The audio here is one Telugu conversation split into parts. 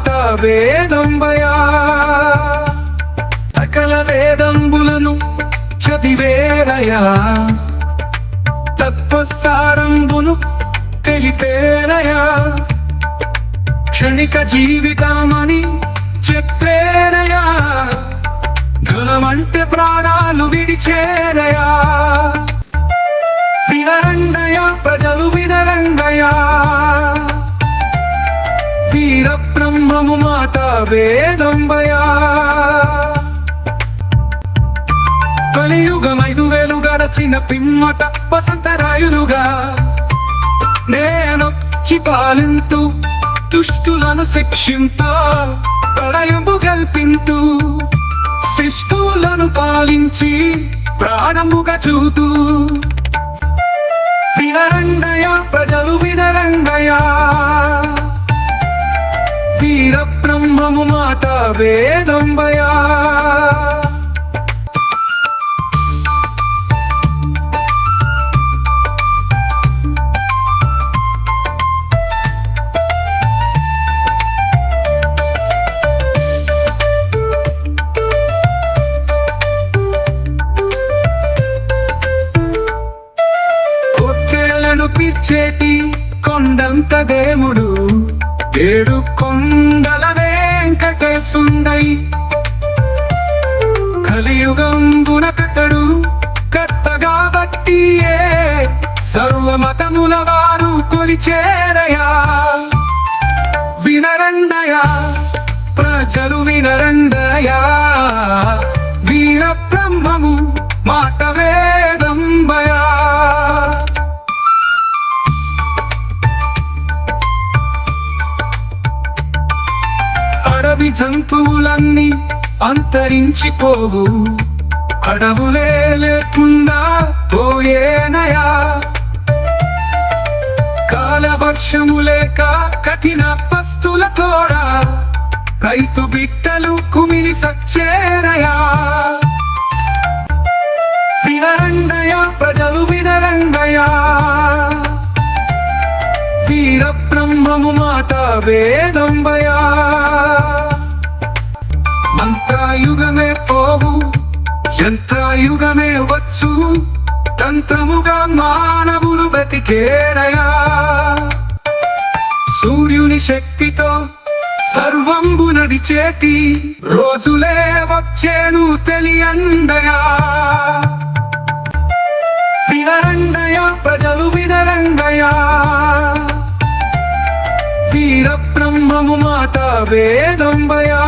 మాట వేదంబయా సకల వేదంబులను చదివేరయా తత్వసారంబును తెలిపేరయా క్షణిక జీవితమని చెప్పేరయా ధనమంటే ప్రాణాలు విడిచేరయా వినరంగయ ప్రజలు వినరంగయా. బ్రహ్మము మాట వేదంబయా. కలియుగం ఐదు వేలు గడచిన పిమ్మట వసంతరాయులుగా నేను పాలింతు దుష్టులను శిక్షింతా ప్రళయము కల్పింతు శిష్టులను పాలించి ప్రాణముగా చూతూ. వినరంగయ ప్రజలు వినరంగయ వీర బ్రహ్మము మాట వేదంబయా. రక్తముల వారు కొలిచేరయా. వినరండయా ప్రజలు వినరండయా. వీర బ్రహ్మము మాట వేదంబయా. అడవి జంతువులన్నీ అంతరించిపోవు. అడవులే లేకుండా పోయేనయా. అకాల వర్షము లేక కఠిన పస్తుల తోడా రైతు బిట్టలు కుమిలి సచ్చేరయా వినరంగయ ప్రజలు వినరంగయా వీర బ్రహ్మము మాట వేదంబయా మంత్రాయుగమే పోవు యంత్రాయుగమే వచ్చు. తంత్రముగా మానవులు బతికేరయా సూర్యుని శక్తితో సర్వంబు నడిచేటి రోజులే వచ్చేను తెలియండయా. వినరండయ ప్రజలు వినరండయా. వీర బ్రహ్మము మాట వేదంబయా.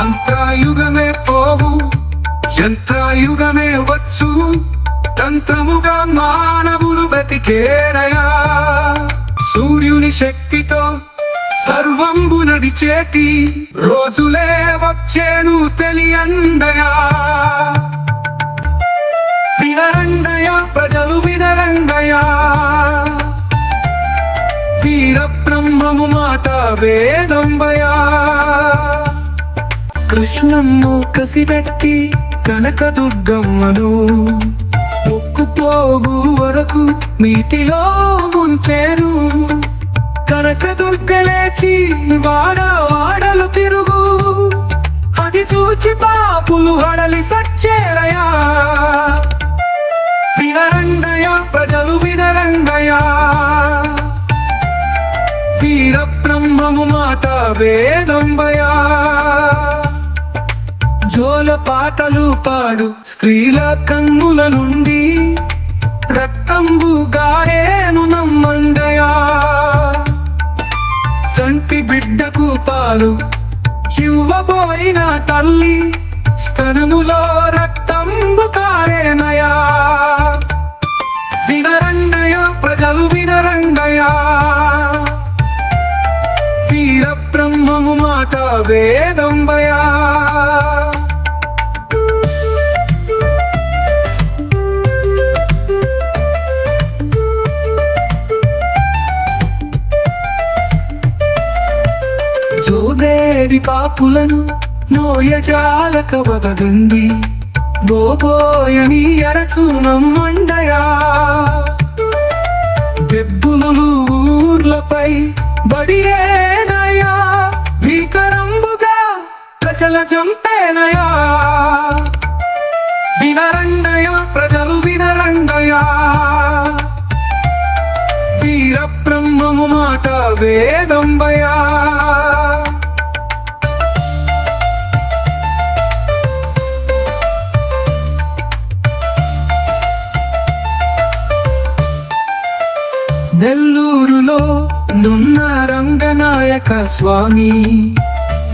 మంత్రాయుగమే పోవు యంత్రాయుగమే వచ్చు. తంత్రముగా మానవులు బతికేరయా సూర్యుని శక్తితో సర్వంబు నడిచేటి రోజులే వచ్చేను తెలియండయా. వినరంగయ ప్రజలు వినరండయా. వీర బ్రహ్మము మాట వేదంబయా. కృష్ణమ్ము కసిపెట్టి కనకదుర్గమ్మను ముక్కుపోగు వరకు నీటిలో ముంచేరు కనకదుర్గ లేచి వాడ వాడలు తిరుగు. అది చూచి పాపులు హడలి సచ్చేరయా. వినరంగయ ప్రజలు వినరంగయ వీర బ్రహ్మము మాత వేదంబయా జోల పాటలు పాడు. స్త్రీల కన్నుల నుండి రక్తంబు గారేను నమ్మండయా. సంటి బిడ్డకు పాలు ఇవ్వబోయిన తల్లి స్తనములో రక్తంబు కారేనయా. వినరంగయ ప్రజలు వినరంగయా వీర బ్రహ్మము మాట వేదంబయా. జోదేరి పాపులను నోయజాలక వదదండి బోబోయని అరచు నమ్మండయా. బెబ్బులు ఊర్లపై బడియేనయా. భీకరంబుగా ప్రజల చంపేనయా వినరండయ ప్రజలు వినరండయా. వీర బ్రహ్మము మాట వేదంబయా. రంగనాయక స్వామి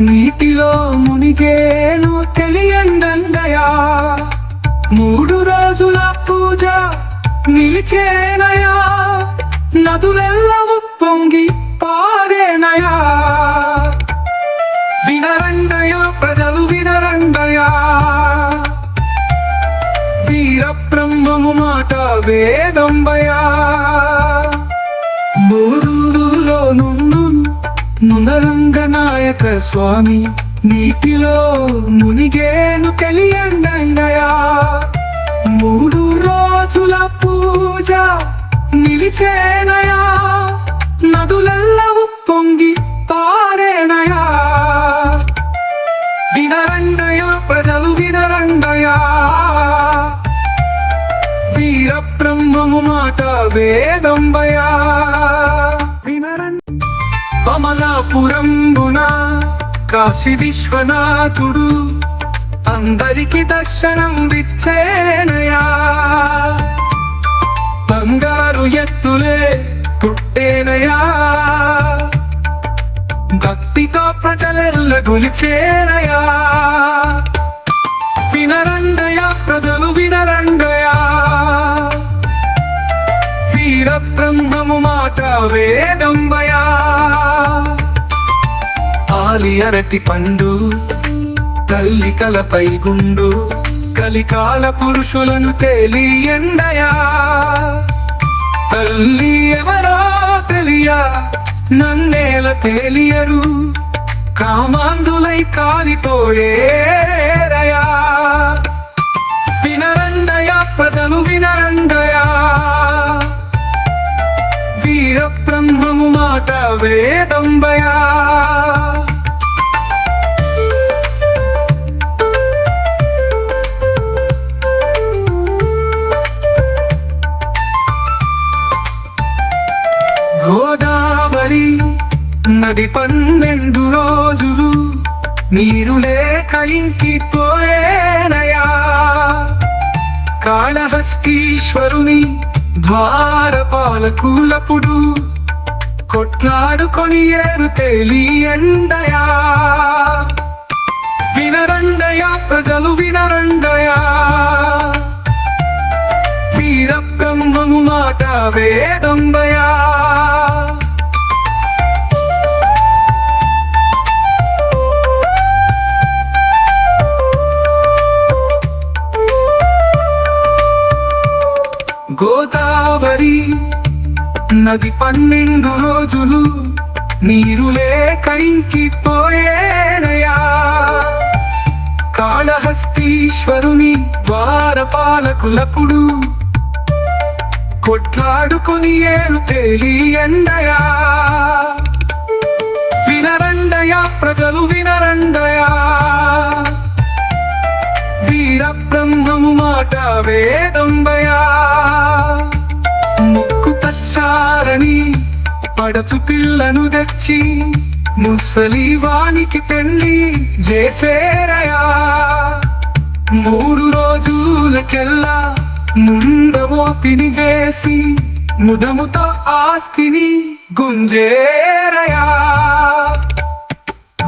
నీటిలో మునిగేను తెలియండండయా మూడు రోజుల పూజ నిలిచేనయా? నదులెల్ల ఉప్పొంగి పారేనయా? వినరండయ ప్రజలు వినరండయా? వీర బ్రహ్మము మాట వేదంబయా? మూడు నునరంగనాయక స్వామి నీటిలో మునిగేను తెలియండయా మూడు రోజుల పూజ నిలిచేనయా? నదులెల్ల పొంగి పారేనయా? వినరండయ ప్రజలు వినరండయా వీర బ్రహ్మము మాట వేదంబయా? కమలాపురంబున కాశీ విశ్వనాథుడు అందరికి దర్శనం విచ్చేనయా? బంగారు ఎత్తులే పుట్టేనయా? భక్తితో ప్రజలెల్ల గులిచేనయా? వినరండయా ప్రజలు వినరండయా వీర బ్రహ్మము మాట వేదంబయా? ఆలి అరటి పండు తల్లి కలపై గుండు కలికాల పురుషులను తేలి ఎండయా తల్లి ఎవరో తెలియా నన్నేల తేలియరు కామాంధులై కాలిపోయేరయా? వినరండయా ప్రజలు వినరండయా? వీర బ్రహ్మము మాట వేదంబయా? పన్నెండు రోజులు నీరు లేక ఇంకిపోయేనయా కాళహస్తీశ్వరుని ద్వారపాలకులపుడు కొట్లాడుకొని ఏరు తెలియండయా వినరండయా ప్రజలు వినరండయా? వీర బ్రహ్మము మాట వేదంబయా? గోదావరి. నది పన్నెండు రోజులు నీరు లేక ఇంకిపోయేనయా కాళహస్తీశ్వరుని ద్వారపాలకులకుడు కొట్లాడుకొని ఏరు తేలియండయా వినరండయా ప్రజలు వినరండయా. వీర బ్రహ్మము మాట వేదంబయా. ముక్కు పడచు పిల్లను తెచ్చి ముసలి వానికి పెళ్ళి చేసేరయా. మూడు రోజులకెల్లా ముండమోపిని చేసి ముదముతో ఆస్తిని గుంజేరయా.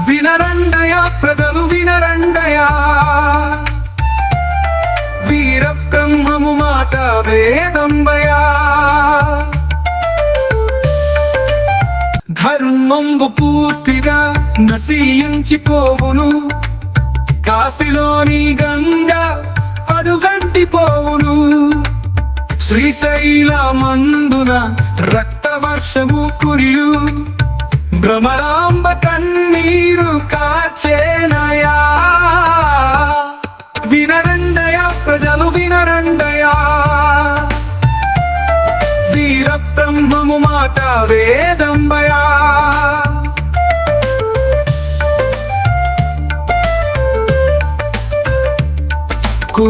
వినరండయా ప్రజలు వినరండయా. వీర బ్రహ్మము మాట వేదంబయా. ధర్మంబు పూర్తిగా నశించిపోవును. కాశీలోని గంగ అడుగంటిపోవును. శ్రీశైల మందున రక్తవర్షము కురియు. భ్రమరాంబ కన్నీరు కాచేనయా. వినరండయ ప్రజలు వినరండయా. వీర బ్రహ్మము మా వేదంబయా.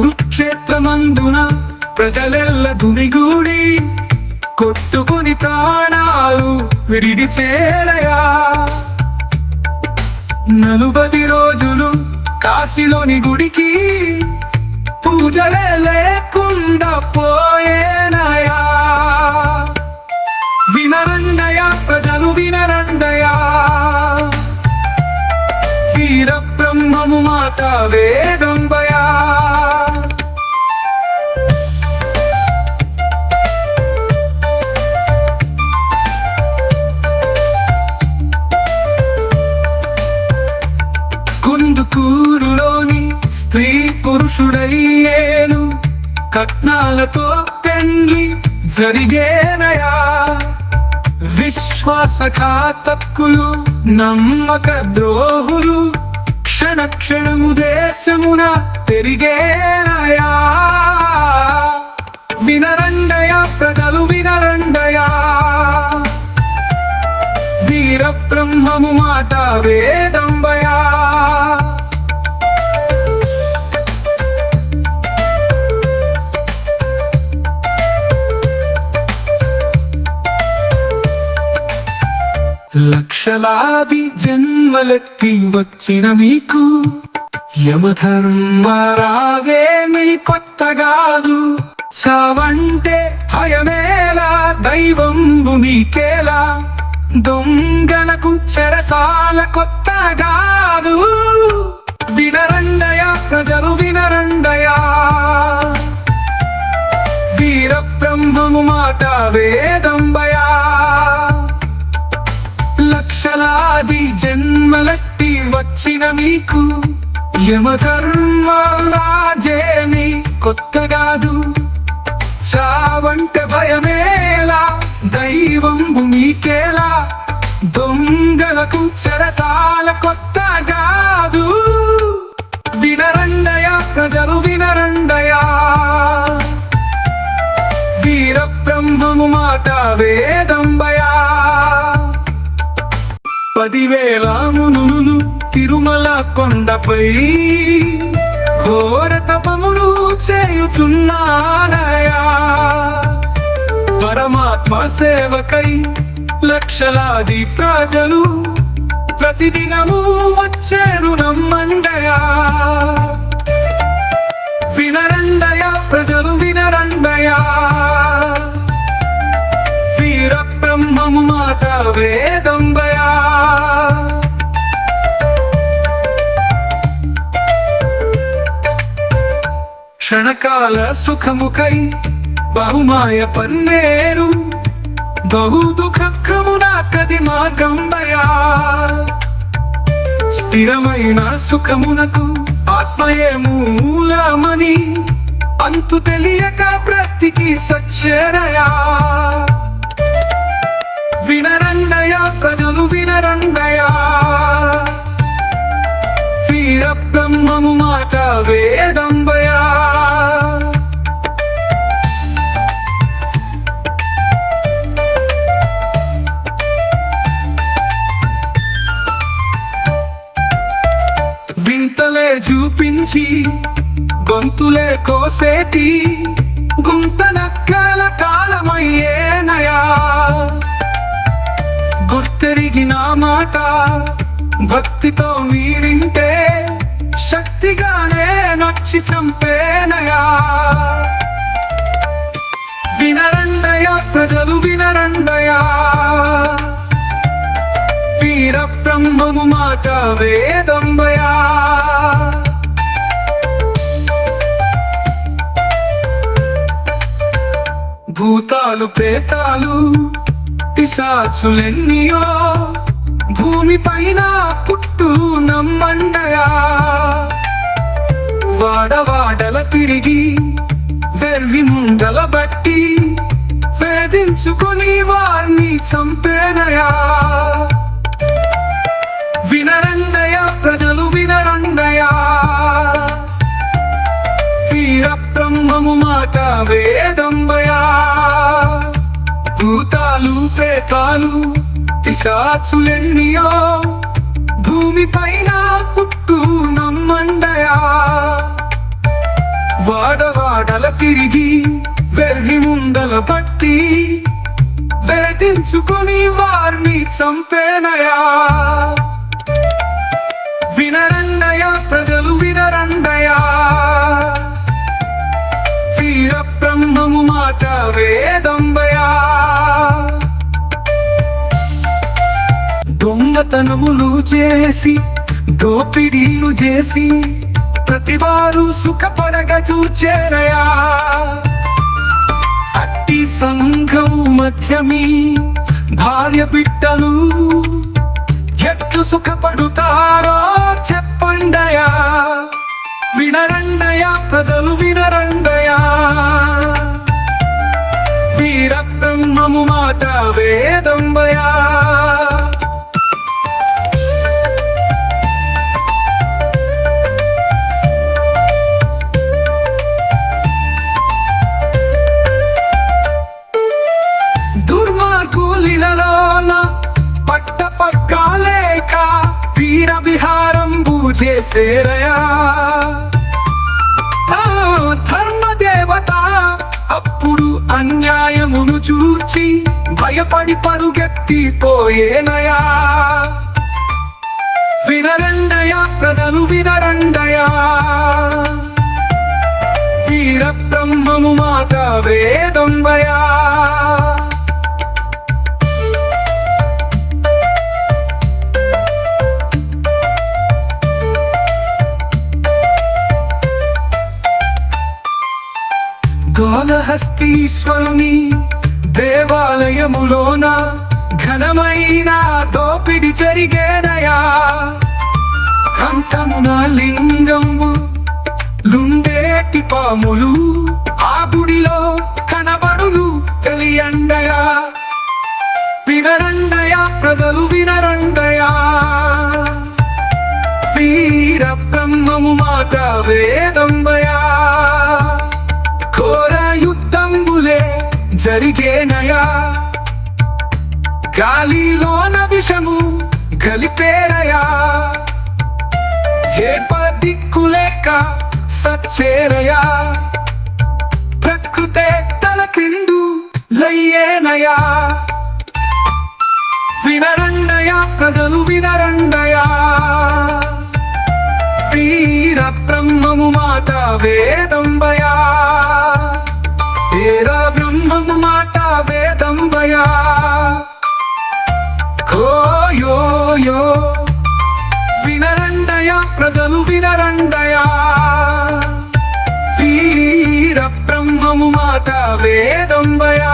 కురుక్షేత్రమందున ప్రజలెల్ల దునిగూడి కొట్టుకుని ప్రాణాలు విరిడి చేరయా నలుబది రోజులు కాశీలోని గుడికి పూజలే లేకుండా పోయేనయా. వినరండయ ప్రజలు వినరండయా వీర బ్రహ్మము మాట వేదంబయా కుందుకూరులోని స్త్రీ పురుషుడయ్యేను. కట్నాలతో పెండ్లి జరిగేనయా. విశ్వాసఘాతకులు నమ్మక ద్రోహులు క్షణ క్షణము దేశమున పెరిగేనయా? వినరండయ ప్రజలు వినరండయా? వీర బ్రహ్మము మాట వేదంబయా? లక్షలాది జన్మలెత్తి వచ్చిన మీకు యమధర్మరావేమి కొత్తగాదు చావంటే భయమేలా దైవం భూమికేలా దొంగలకు చెరసాల కొత్తగాదు వినరండయ ప్రజలు వినరండయా. వీర బ్రహ్మము మాట వేదంబయా. లక్షలాది జన్మలెత్తి వచ్చిన మీకు యమకర్మరాజేమి కొత్త కాదు. చావంటే భయమేలా దైవం భూమికేలా దొంగలకు చెరసాల కొత్త కాదు. వినరండయ ప్రజలు వినరండయా. వీర బ్రహ్మము మాట వేదంబయా. పదివేల మునులు తిరుమల కొండపై ఘోర తపమును చేయుచున్నారయా పరమాత్మ సేవకై లక్షలాది ప్రజలు ప్రతిదినము వచ్చేరు నమ్మండయా. వినరండయా ప్రజలు వినరండయా. బ్రహ్మము మాట వేదంబయా క్షణకాల సుఖముకై బహుమాయ పన్నేరు. బహు దుఃఖమున కది మార్గంబయా స్థిరమైన సుఖమునకు ఆత్మయే మూలమని అంతు తెలియక ప్రతికి సచ్చేరయా వినరండయ ప్రజలు వినరండయా వీర బ్రహ్మము మాట వేదంబయా వింతలే చూపించి గొంతులే కోసేటి గుంత నక్కల కాలమయ్యేనయా గుర్తెరిగిన మాట భక్తితో మీరింటే శక్తిగానే నొచ్చి చంపేనయా? వినరండయా ప్రజలు వినరండయా? వీర బ్రహ్మము మాట వేదంబయా? భూతాలు ప్రేతాలు పిశాచులెన్నియో భూమి పైన పుట్టు నమ్మండయా వాడవాడల తిరిగి వెర్వి ముందల బట్టి వేధించుకొని వారిని చంపేనయా? వినరండయ ప్రజలు వినరండయా? వీర బ్రహ్మము మాట వేదంబయా? భూతాలు ప్రేతాలు పిశాచులెన్నియో భూమి పైన పుట్టు నమ్మండయా వాడవాడల తిరిగి వెర్రి ముందల పట్టి వేధించుకొని వారిని చంపేనయా. వినరండయ ప్రజలు వినరండయా. వీర బ్రహ్మము మాట వేదంబయ దొంగతనములు చేసి దోపిడీలు చేసి ప్రతివారు సుఖపడగ చూచేరయా. అట్టి సంఘం మధ్యమీ భార్య బిడ్డలు ఎట్లు సుఖపడుతారో చెప్పండయా. వినరండయా ప్రజలు వినరండయా. వీర బ్రహ్మము మాట వేదంబయా. చేసేరయా? ధర్మ ధర్మదేవత అప్పుడు అన్యాయమును చూచి భయపడి పరుగెత్తిపోయేనయా వినరండయా ప్రజలు వినరండయా? వీర బ్రహ్మము మాట వేదంబయా? కాళహస్తీశ్వరుని దేవాలయములోన ఘనమైన తోపిడి జరిగేనయా కంఠమున లింగము లుండేటి పాములు ఆ గుడిలో కనబడులు తెలియండయా. వినరండయా ప్రజలు వినరండయా. వీర బ్రహ్మము మాతావే జరిగేనయా గాలిలోన విషము గలిపేరయా ఏప దిక్కులేక సచ్చేరయా ప్రకృతే తల క్రిందు లయ్యేనయా? వినరండయా ప్రజలు వినరండయా? వీర బ్రహ్మము మాట వేదంబయా? తేరా బ్రహ్మము మాట వేదంబయా యో యో వినరండయా ప్రజలు వినరండయా. వీర బ్రహ్మము మాట వేదం వేదంబయా